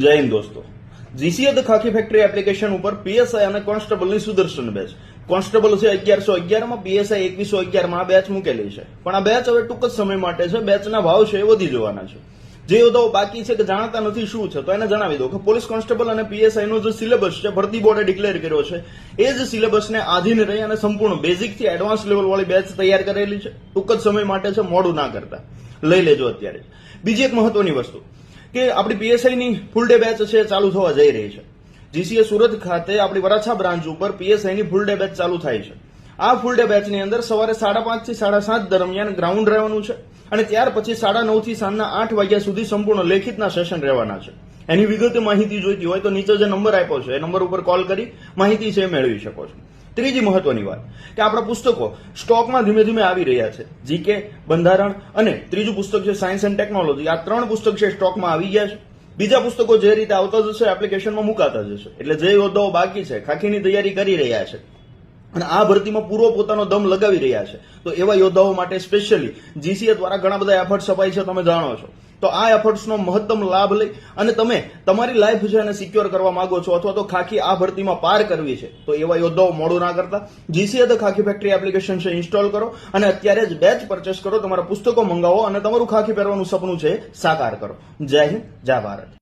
જય હિન્દ દોસ્તો. GCA the Khakhi factory application ઉપર પીએસઆઈ અને કોન્સ્ટેબલની સુદર્શન બેચ કોન્સ્ટેબલ છે અગિયારસો અગિયારમાં પીએસઆઈ એકવીસો અગિયારમાં, આ બેચ મૂકેલી છે. પણ આ બેચ હવે ટૂંક જ સમય માટે છે બેચના ભાવ છે એ વધી જવાના છે. જે યોદ્ધાઓ બાકી છે કે જાણતા નથી શું છે, તો એને જણાવી દો કે પોલીસ કોન્સ્ટેબલ અને પીએસઆઈ નો જે સિલેબસ છે, ભરતી બોર્ડે ડિક્લેર કર્યો છે. એ જ સિલેબસને આધીન રહી અને સંપૂર્ણ બેઝિકથી એડવાન્સ લેવલ વાળી બેચ તૈયાર કરેલી છે. ટૂંક જ સમય માટે છે, મોડું ના કરતા. લઈ લેજો અત્યારે. બીજી એક મહત્વની વસ્તુ. કે આપણી પીએસઆઈની ફૂલ ડે બેચ છે, ચાલુ થવા જઈ રહી છે. જીસીએ સુરત ખાતે આપણી વરાછા બ્રાન્ચ ઉપર પીએસઆઈની ફૂલ ડે બેચ ચાલુ થાય છે. આ ફૂલ ડે બેચની અંદર સવારે સાડા પાંચથી સાડા સાત દરમિયાન ગ્રાઉન્ડ રહેવાનું છે અને ત્યાર પછી સાડા નવથી સાંજના આઠ વાગ્યા સુધી સંપૂર્ણ લેખિતના સેશન રહેવાના છે. એની વિગતે માહિતી જોઈતી હોય તો નીચે જે નંબર આપ્યો છે, એ નંબર ઉપર કોલ કરી માહિતી છે મેળવી શકો છો. ત્રીજી મહત્વની વાત કે આપણા પુસ્તકો સ્ટોકમાં ધીમે ધીમે આવી રહ્યા છે. જીકે બંધારણ અને ત્રીજું પુસ્તક છે સાયન્સ એન્ડ ટેકનોલોજી. આ ત્રણ પુસ્તક છે સ્ટોકમાં આવી ગયા છે. બીજા પુસ્તકો જે રીતે આવતા જશે, એપ્લિકેશનમાં મુકાતા જશે. એટલે જે યોદ્ધાઓ બાકી છે, ખાખીની તૈયારી કરી રહ્યા છે. અને આ ભરતીમાં પૂરો પોતાનો દમ લગાવી રહ્યા છે. તો એવા યોદ્ધાઓ માટે સ્પેશિયલી જીસીએ દ્વારા ઘણા બધા એફર્ટ્સ અપાય છે, તમે જાણો છો. તો આ એફર્ટ્સનો મહત્તમ લાભ લઈ અને તમે તમારી લાઈફ છે એને સિક્યોર કરવા માંગો છો અથવા તો ખાખી આ ભરતીમાં પાર કરવી છે. તો એવા યોદ્ધાઓ મોડું ના કરતા. જીસીએ તો ખાખી ફેક્ટરી એપ્લિકેશન છે ઇન્સ્ટોલ કરો અને અત્યારે જ બેચ પરચેસ કરો, તમારા પુસ્તકો મંગાવો અને તમારું ખાખી પહેરવાનું સપનું છે, સાકાર કરો. જય હિન્દ, જય ભારત.